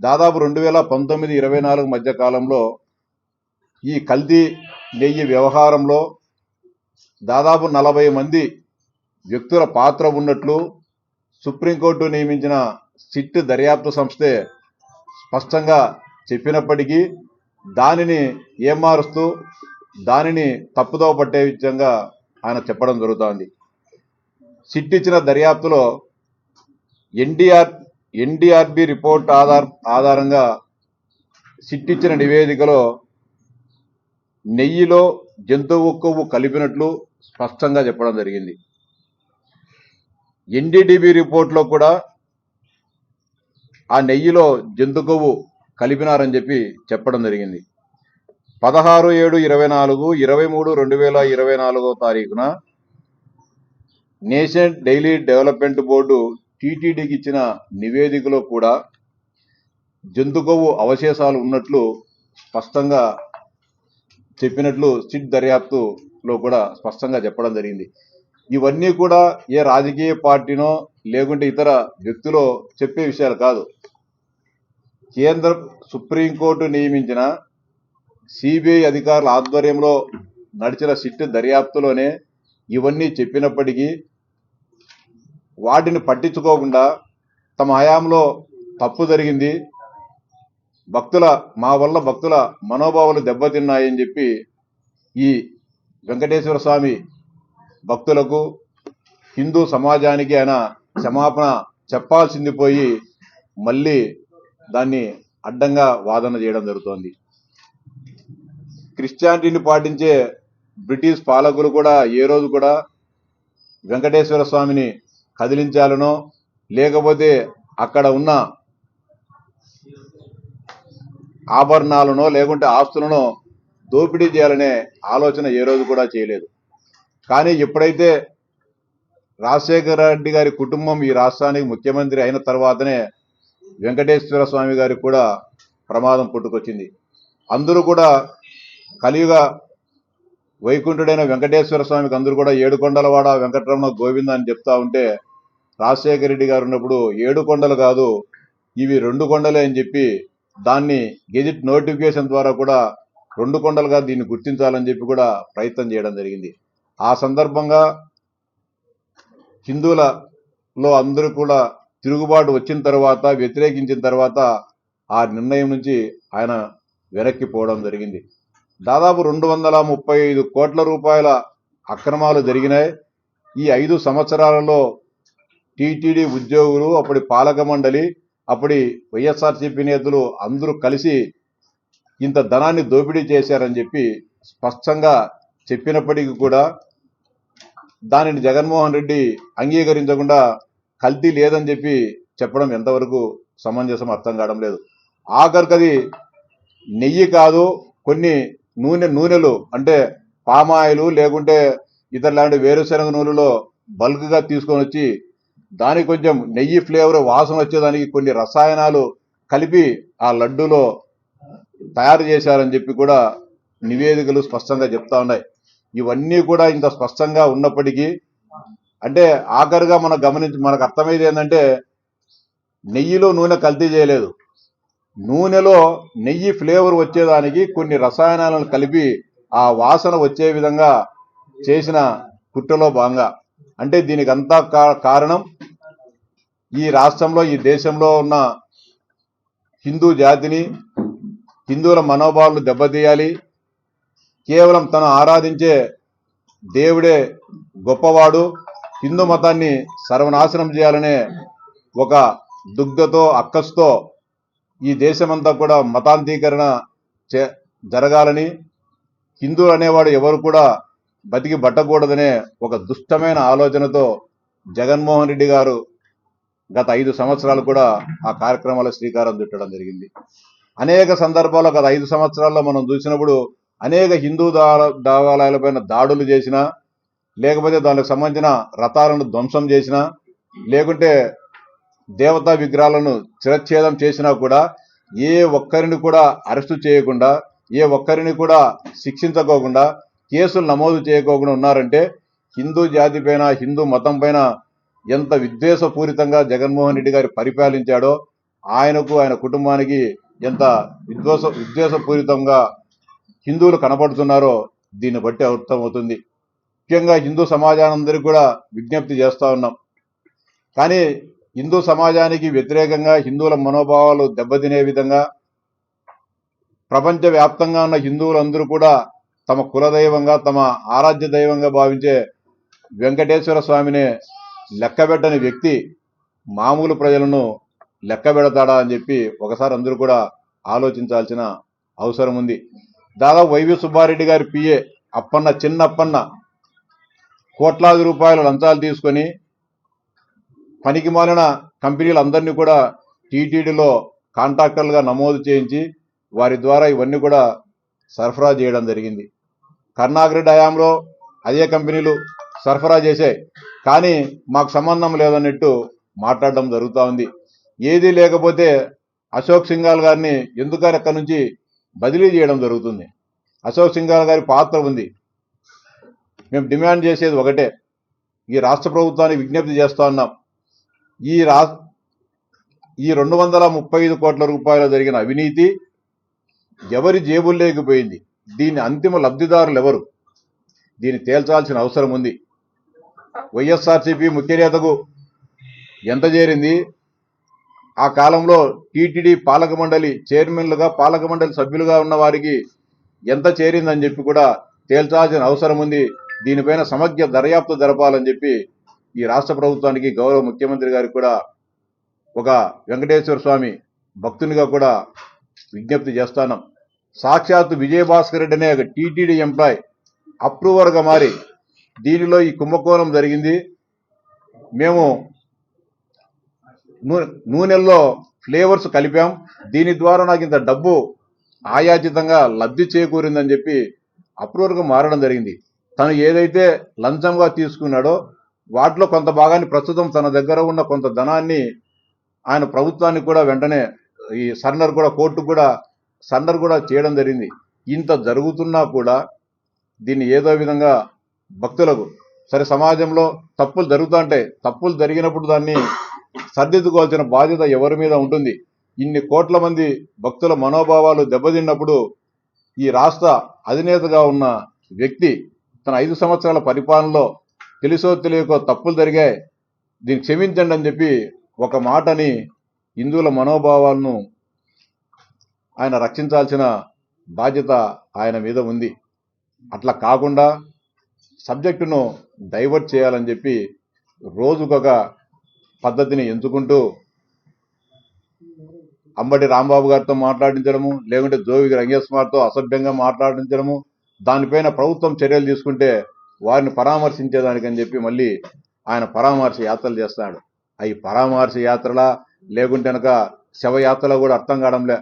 దాదాపు రెండు వేల పంతొమ్మిది ఇరవై నాలుగు మధ్య కాలంలో ఈ కల్తీ నెయ్యి వ్యవహారంలో దాదాపు నలభై మంది వ్యక్తుల పాత్ర ఉన్నట్లు సుప్రీంకోర్టు నియమించిన సిట్ దర్యాప్తు సంస్థే స్పష్టంగా చెప్పినప్పటికీ దానిని ఏమారుస్తూ దానిని తప్పుదోవ పట్టే విధంగా ఆయన చెప్పడం జరుగుతోంది. సిట్ ఇచ్చిన దర్యాప్తులో ఎన్డీఆర్ ఎన్డీఆర్బి రిపోర్ట్ ఆధార్ ఆధారంగా సిట్టిచ్చిన నివేదికలో నెయ్యిలో జంతువు కొవ్వు కలిపినట్లు స్పష్టంగా చెప్పడం జరిగింది. ఎన్డీడీబీ రిపోర్ట్లో కూడా ఆ నెయ్యిలో జంతు కొవ్వు కలిపినారని చెప్పి చెప్పడం జరిగింది. పదహారు ఏడు ఇరవై నాలుగు ఇరవై మూడు రెండు వేల ఇరవై నాలుగో తారీఖున నేషన్ డైలీ డెవలప్మెంట్ బోర్డు టీటీడీకి ఇచ్చిన నివేదికలో కూడా జంతు అవశేషాలు ఉన్నట్లు స్పష్టంగా చెప్పినట్లు సిట్ దర్యాప్తులో కూడా స్పష్టంగా చెప్పడం జరిగింది. ఇవన్నీ కూడా ఏ రాజకీయ పార్టీనో లేకుంటే ఇతర వ్యక్తులో చెప్పే విషయాలు కాదు. కేంద్ర సుప్రీంకోర్టు నియమించిన సిబిఐ అధికారుల ఆధ్వర్యంలో నడిచిన సిట్ దర్యాప్తులోనే ఇవన్నీ చెప్పినప్పటికీ వాటిని పట్టించుకోకుండా తమ హయాంలో తప్పు జరిగింది. భక్తుల మా వల్ల భక్తుల మనోభావాలు దెబ్బతిన్నాయని చెప్పి ఈ వెంకటేశ్వర స్వామి భక్తులకు హిందూ సమాజానికి ఆయన క్షమాపణ చెప్పాల్సింది పోయి మళ్ళీ దాన్ని అడ్డంగా వాదన చేయడం జరుగుతోంది. క్రిస్టియానిటీని పాటించే బ్రిటిష్ పాలకులు కూడా ఏ రోజు కూడా వెంకటేశ్వర స్వామిని కదిలించాలనో లేకపోతే అక్కడ ఉన్న ఆభరణాలనో లేకుంటే ఆస్తులను దోపిడీ చేయాలనే ఆలోచన ఏ రోజు కూడా చేయలేదు. కానీ ఎప్పుడైతే రాజశేఖర రెడ్డి గారి కుటుంబం ఈ రాష్ట్రానికి ముఖ్యమంత్రి అయిన తర్వాతనే వెంకటేశ్వర స్వామి గారికి కూడా ప్రమాదం పుట్టుకొచ్చింది. అందరూ కూడా కలియుగ వైకుంఠుడైన వెంకటేశ్వర స్వామికి అందరూ కూడా ఏడుకొండలవాడ వెంకటరమణ గోవింద అని చెప్తా ఉంటే రాజశేఖర రెడ్డి గారు ఉన్నప్పుడు ఏడు కొండలు కాదు ఇవి రెండు కొండలే అని చెప్పి దాన్ని గెజిట్ నోటిఫికేషన్ ద్వారా కూడా రెండు కొండలుగా దీన్ని గుర్తించాలని చెప్పి కూడా ప్రయత్నం చేయడం జరిగింది. ఆ సందర్భంగా హిందువులలో అందరూ కూడా తిరుగుబాటు వచ్చిన తర్వాత వ్యతిరేకించిన తర్వాత ఆ నిర్ణయం నుంచి ఆయన వెనక్కి పోవడం జరిగింది. దాదాపు రెండు వందల ముప్పై ఐదు కోట్ల రూపాయల అక్రమాలు జరిగినాయి. ఈ ఐదు సంవత్సరాలలో టీటీడీ ఉద్యోగులు అప్పటి పాలక మండలి అప్పటి వైఎస్ఆర్సీపీ నేతలు అందరూ కలిసి ఇంత ధనాన్ని దోపిడీ చేశారని చెప్పి స్పష్టంగా చెప్పినప్పటికీ కూడా దానిని జగన్మోహన్ రెడ్డి అంగీకరించకుండా కల్తీ లేదని చెప్పి చెప్పడం ఎంతవరకు సమంజసం అర్థం కావడం లేదు. ఆఖరికది నెయ్యి కాదు కొన్ని నూనె నూనెలు అంటే పామాయిలు లేకుంటే ఇతర లాంటి వేరుశనగ నూనెలో బల్క్గా తీసుకొని వచ్చి దానికి కొంచెం నెయ్యి ఫ్లేవర్ వాసన వచ్చేదానికి కొన్ని రసాయనాలు కలిపి ఆ లడ్డూలో తయారు చేశారని చెప్పి కూడా నివేదికలు స్పష్టంగా చెప్తా ఉన్నాయి. ఇవన్నీ కూడా ఇంత స్పష్టంగా ఉన్నప్పటికీ అంటే ఆఖరిగా మనం గమనించి మనకు అర్థమైంది ఏంటంటే నెయ్యిలో నూనె కల్తీ చేయలేదు. నూనెలో నెయ్యి ఫ్లేవర్ వచ్చేదానికి కొన్ని రసాయనాలను కలిపి ఆ వాసన వచ్చే విధంగా చేసిన కుట్రలో భాగంగా అంటే దీనికి అంతా కా- కారణం ఈ రాష్ట్రంలో ఈ దేశంలో ఉన్న హిందూ జాతిని హిందువుల మనోభావాలు దెబ్బతీయాలి. కేవలం తను ఆరాధించే దేవుడే గొప్పవాడు. హిందూ మతాన్ని సర్వనాశనం చేయాలనే ఒక దుగ్ధతో అక్కస్తో ఈ దేశమంతా కూడా మతాంతీకరణ చే జరగాలని హిందువులు అనేవాడు ఎవరు కూడా బతికి బట్టకూడదనే ఒక దుష్టమైన ఆలోచనతో జగన్మోహన్ రెడ్డి గారు గత ఐదు సంవత్సరాలు కూడా ఆ కార్యక్రమాల శ్రీకారం చుట్టడం జరిగింది. అనేక సందర్భాల్లో గత ఐదు సంవత్సరాల్లో మనం చూసినప్పుడు అనేక హిందూ దా- దేవాలయాలపైన దాడులు చేసినా లేకపోతే దానికి సంబంధించిన రథాలను ధ్వంసం చేసినా లేకుంటే దేవతా విగ్రహాలను చిరచ్ఛేదం చేసినా కూడా ఏ ఒక్కరిని కూడా అరెస్టు చేయకుండా ఏ ఒక్కరిని కూడా శిక్షించకోకుండా కేసులు నమోదు చేయకోకుండా ఉన్నారంటే హిందూ జాతి పైన హిందూ మతం పైన ఎంత విద్వేషపూరితంగా జగన్మోహన్ రెడ్డి గారు పరిపాలించాడో ఆయనకు ఆయన కుటుంబానికి ఎంత విద్వేష విద్వేషపూరితంగా హిందువులు కనపడుతున్నారో దీన్ని బట్టి అర్థమవుతుంది. ముఖ్యంగా హిందూ సమాజానందరికీ కూడా విజ్ఞప్తి చేస్తూ ఉన్నాం. కానీ హిందూ సమాజానికి వ్యతిరేకంగా హిందువుల మనోభావాలు దెబ్బతినే విధంగా ప్రపంచవ్యాప్తంగా ఉన్న హిందువులందరూ కూడా తమ కులదైవంగా తమ ఆరాధ్య దైవంగా భావించే వెంకటేశ్వర స్వామిని లెక్కబెట్టని వ్యక్తి మామూలు ప్రజలను లెక్కబెడతాడా అని చెప్పి ఒకసారి అందరూ కూడా ఆలోచించాల్సిన అవసరం ఉంది. దాదాపు వైవి సుబ్బారెడ్డి గారి పిఏ అప్పన్న చిన్నప్పన్న కోట్లాది రూపాయల లంచాలు తీసుకొని పనికి మాలిన కంపెనీలందరినీ కూడా టీటీడీలో కాంట్రాక్టర్లుగా నమోదు చేయించి వారి ద్వారా ఇవన్నీ కూడా సరఫరా చేయడం జరిగింది. కర్ణాగ్రి హయాంలో అదే కంపెనీలు సరఫరా చేశాయి కానీ మాకు సంబంధం లేదన్నట్టు మాట్లాడడం జరుగుతూ ఉంది. ఏదీ లేకపోతే అశోక్ సింఘాల్ గారిని ఎందుకని అక్కడి నుంచి బదిలీ చేయడం జరుగుతుంది? అశోక్ సింఘాల్ గారి పాత్ర ఉంది. మేము డిమాండ్ చేసేది ఒకటే. ఈ రాష్ట్ర ప్రభుత్వానికి విజ్ఞప్తి చేస్తూ ఉన్నాం. ఈ రా ఈ రెండు వందల ముప్పై ఐదు కోట్ల రూపాయలు జరిగిన అవినీతి ఎవరి జేబుల్లోకి పోయింది? దీని అంతిమ లబ్ధిదారులు ఎవరు? దీన్ని తేల్చాల్సిన అవసరం ఉంది. వైఎస్ఆర్సీపీ ముఖ్యనేతకు ఎంత చేరింది? ఆ కాలంలో టీటీడీ పాలక మండలి చైర్మన్లుగా పాలక మండలి సభ్యులుగా ఉన్న వారికి ఎంత చేరిందని చెప్పి కూడా తేల్చాల్సిన అవసరం ఉంది. దీనిపైన సమగ్ర దర్యాప్తు జరపాలని చెప్పి ఈ రాష్ట్ర ప్రభుత్వానికి గౌరవ ముఖ్యమంత్రి గారికి కూడా ఒక వెంకటేశ్వర స్వామి భక్తునిగా కూడా విజ్ఞప్తి చేస్తాను. సాక్షాత్తు విజయభాస్కర్ రెడ్డి అనే ఒక టీటీడీ ఎంప్లాయ్. అప్రూవర్గా మారి దీనిలో ఈ కుంభకోణం జరిగింది. మేము నూనెల్లో ఫ్లేవర్స్ కలిపాం. దీని ద్వారా నాకు ఇంత డబ్బు ఆయాచితంగా లబ్ధి చేకూరిందని చెప్పి అప్రూవర్గా మారడం జరిగింది. తను ఏదైతే లంచంగా తీసుకున్నాడో వాటిలో కొంత భాగాన్ని ప్రస్తుతం తన దగ్గర ఉన్న కొంత ధనాన్ని ఆయన ప్రభుత్వానికి కూడా వెంటనే ఈ సర్నర్ కూడా కోర్టుకు కూడా సండర్ కూడా చేయడం జరిగింది. ఇంత జరుగుతున్నా కూడా దీన్ని ఏదో విధంగా భక్తులకు సరే సమాజంలో తప్పులు జరుగుతుంటే తప్పులు జరిగినప్పుడు దాన్ని సర్దిద్దుకోవాల్సిన బాధ్యత ఎవరి మీద ఉంటుంది? ఇన్ని కోట్ల మంది భక్తుల మనోభావాలు దెబ్బతిన్నప్పుడు ఈ రాష్ట్ర అధినేతగా ఉన్న వ్యక్తి తన ఐదు సంవత్సరాల పరిపాలనలో తెలుసో తెలియకో తప్పులు జరిగాయి. దీన్ని క్షమించండి అని చెప్పి ఒక మాటని హిందువుల మనోభావాలను ఆయన రక్షించాల్సిన బాధ్యత ఆయన మీద ఉంది. అట్లా కాకుండా సబ్జెక్టును డైవర్ట్ చేయాలని చెప్పి రోజుకొక పద్ధతిని ఎంచుకుంటూ అంబటి రాంబాబు గారితో మాట్లాడించడము లేకుంటే జోగి కుమార్తో అసభ్యంగా మాట్లాడించడము దానిపైన ప్రభుత్వం చర్యలు తీసుకుంటే వారిని పరామర్శించేదానికని చెప్పి మళ్ళీ ఆయన పరామర్శ యాత్రలు చేస్తాడు. అవి పరామర్శ యాత్రలా లేకుంటే కనుక శవయాత్రలో కూడా అర్థం కావడంలే.